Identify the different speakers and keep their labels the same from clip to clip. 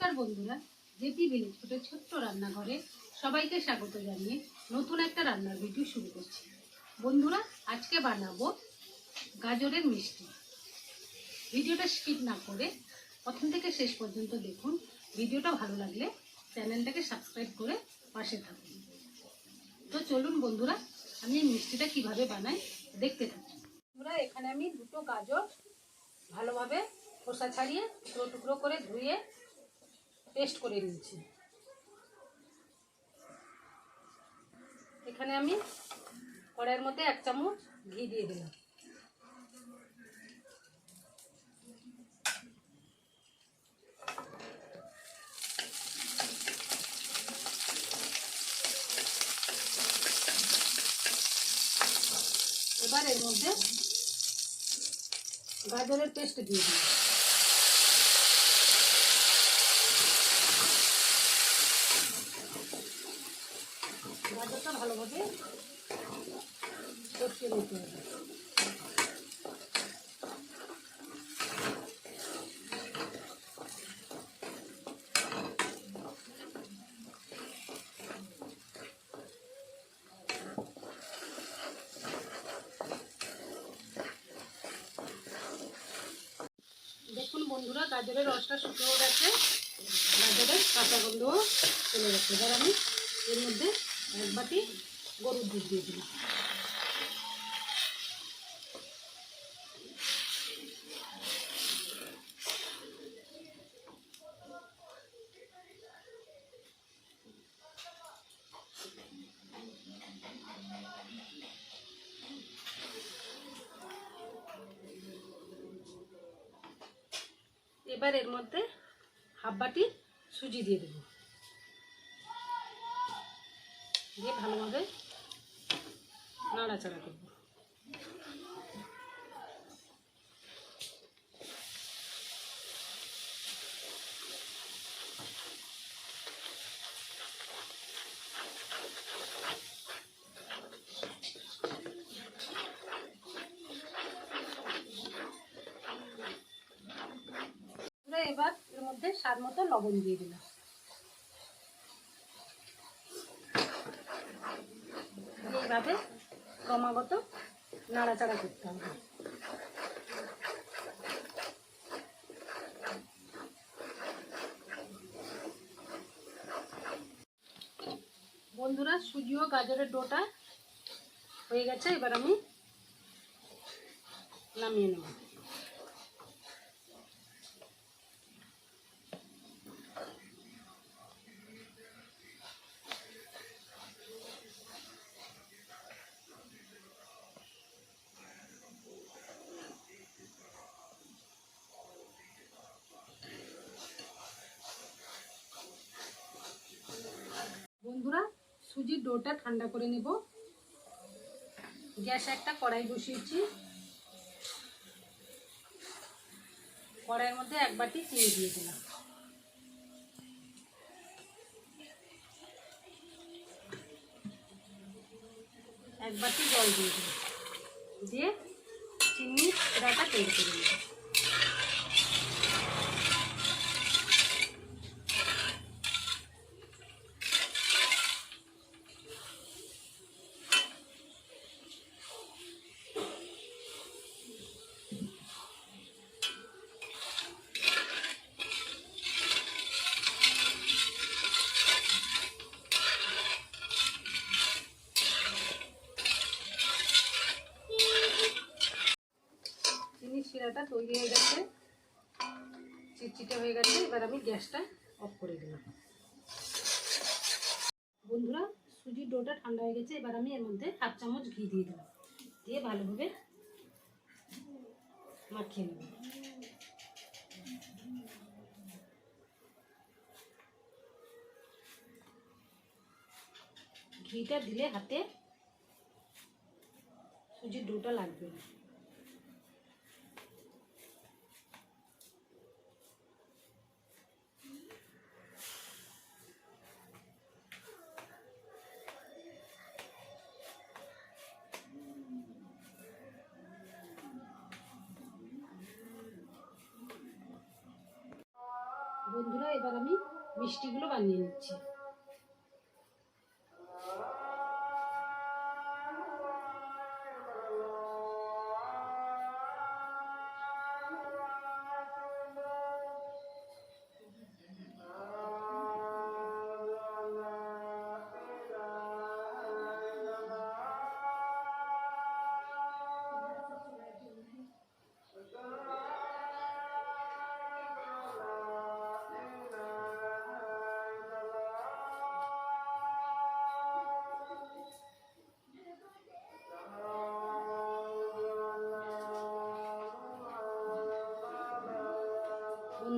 Speaker 1: নমস্কার বন্ধুরা, JP village ফুটের ছোট্ট রান্নাঘরে সবাইকে স্বাগত জানিয়ে নতুন একটা রান্নার ভিডিও শুরু করছি। বন্ধুরা, আজকে বানাবো গাজরের মিষ্টি। ভিডিওটা স্কিপ না করে প্রথম থেকে শেষ পর্যন্ত দেখুন। ভিডিওটা ভালো লাগলে চ্যানেলটাকে সাবস্ক্রাইব করে পাশে থাকুন। তো চলুন বন্ধুরা, আমি মিষ্টিটা কীভাবে বানাই দেখতে থাকি। বন্ধুরা, এখানে আমি দুটো গাজর ভালোভাবে খোসা ছাড়িয়ে টুকরো টুকরো করে ধুয়ে পেস্ট করে নিয়েছি এখানে আমি কড়াইয়ের মধ্যে এক চামচ ঘি দিয়ে দিলাম। এবার এর মধ্যে গাজরের পেস্ট দিয়ে দিই ভালোভাবে কষিয়ে নিতে হবে। দেখুন বন্ধুরা, গাজরের রসটা শুকিয়েও গেছে। গাজরের কাঁচা গন্ধও চলে গেছে। এবার আমি এর মধ্যে এক বাটি গরুর দুধ দিয়ে দিলাম। এবার এর মধ্যে হাফ বাটি সুজি দিয়ে দেবো। দিয়ে ভালোভাবে নাড়াচাড়া করব। এবার এর মধ্যে স্বাদ মতো লবণ দিয়ে দিলাম। এইভাবে ক্রমাগত নাড়াচাড়া করতে হবে। বন্ধুরা, সুজি ও গাজরের ডোটা হয়ে গেছে, এবার আমি নামিয়ে নেব বন্ধুরা সুজির ডোটা ঠান্ডা করে নেব। গ্যাস একটা কড়াই বসিয়েছি। কড়াইয়ের মধ্যে এক বাটি চিনি দিয়ে দিলাম। এক বাটি জল দিয়ে দিলাম দিয়ে চিনি ডাটা তৈরি করে নেব চিনির তৈরি হয়ে গেছে। চিটচিটে হয়ে গেছে। এবার আমি গ্যাসটা অফ করে দিলাম। বন্ধুরা, সুজির ডোটা ঠান্ডা হয়ে গেছে। এবার আমি এর মধ্যে হাফ চামচ ঘি দিয়ে দিলাম। দিয়ে ভালোভাবে মাখিয়ে নেব। ঘিটা দিলে হাতে সুজির ডোটা লাগবে না। এবার আমি মিষ্টিগুলো বানিয়ে নিচ্ছি।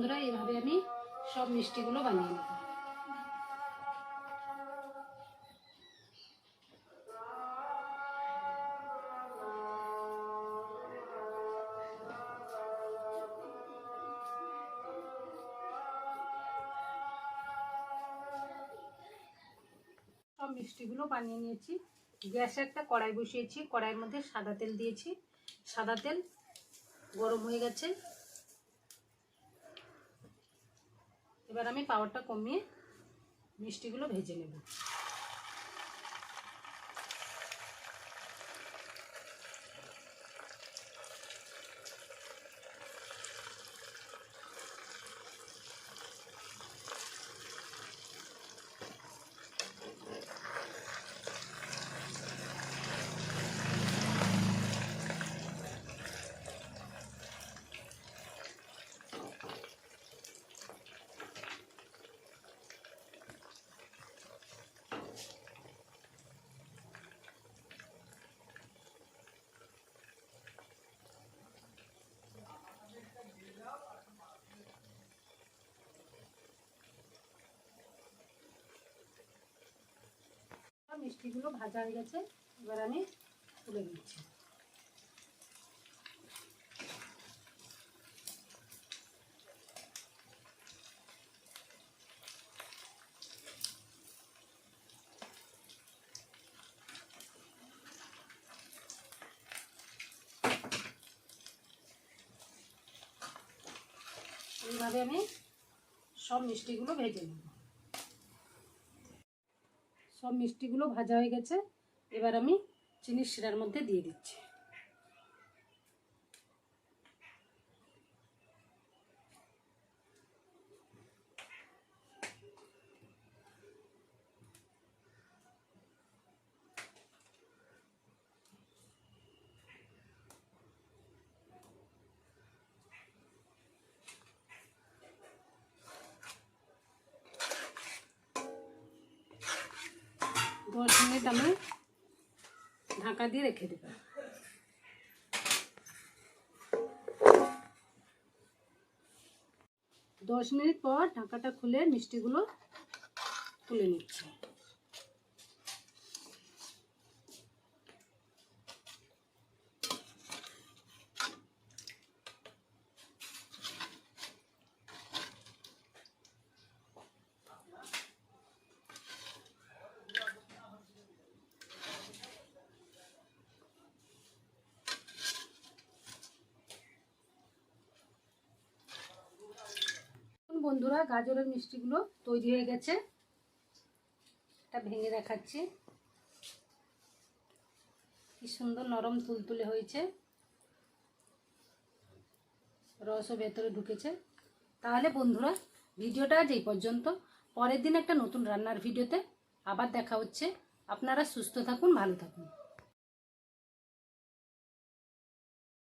Speaker 1: বন্ধুরা এইভাবে আমি সব মিষ্টিগুলো বানিয়ে নেব। সব মিষ্টিগুলো বানিয়ে নিয়েছি। গ্যাসে একটা কড়াই বসিয়েছি, কড়াইয়ের মধ্যে সাদা তেল দিয়েছি। সাদা তেল গরম হয়ে গেছে। এবার আমি পাওয়ারটা কমিয়ে মিষ্টিগুলো ভেজে নেব। মিষ্টিগুলো ভাজা হয়ে গেছে এবার আমি তুলে দিচ্ছি এইভাবে আমি সব মিষ্টিগুলো ভেজে নেব। সব মিষ্টিগুলো ভাজা হয়ে গেছে। এবার আমি চিনির শিরার মধ্যে দিয়ে দিচ্ছি। দশ মিনিট আমি ঢাকা দিয়ে রেখে দেব। দশ মিনিট পর ঢাকাটা খুলে মিষ্টিগুলো তুলে নিচ্ছি। বন্ধুরা, গাজরের মিষ্টিগুলো তৈরি হয়ে গেছে। এটা ভেঙে দেখাচ্ছি। কি সুন্দর নরম তুলতুলে হয়েছে। রসও ভেতরে ঢুকেছে। তাহলে বন্ধুরা, ভিডিওটা আজ এই পর্যন্ত। পরের দিন একটা নতুন রান্নার ভিডিওতে আবার দেখা হচ্ছে। আপনারা সুস্থ থাকুন, ভালো থাকুন।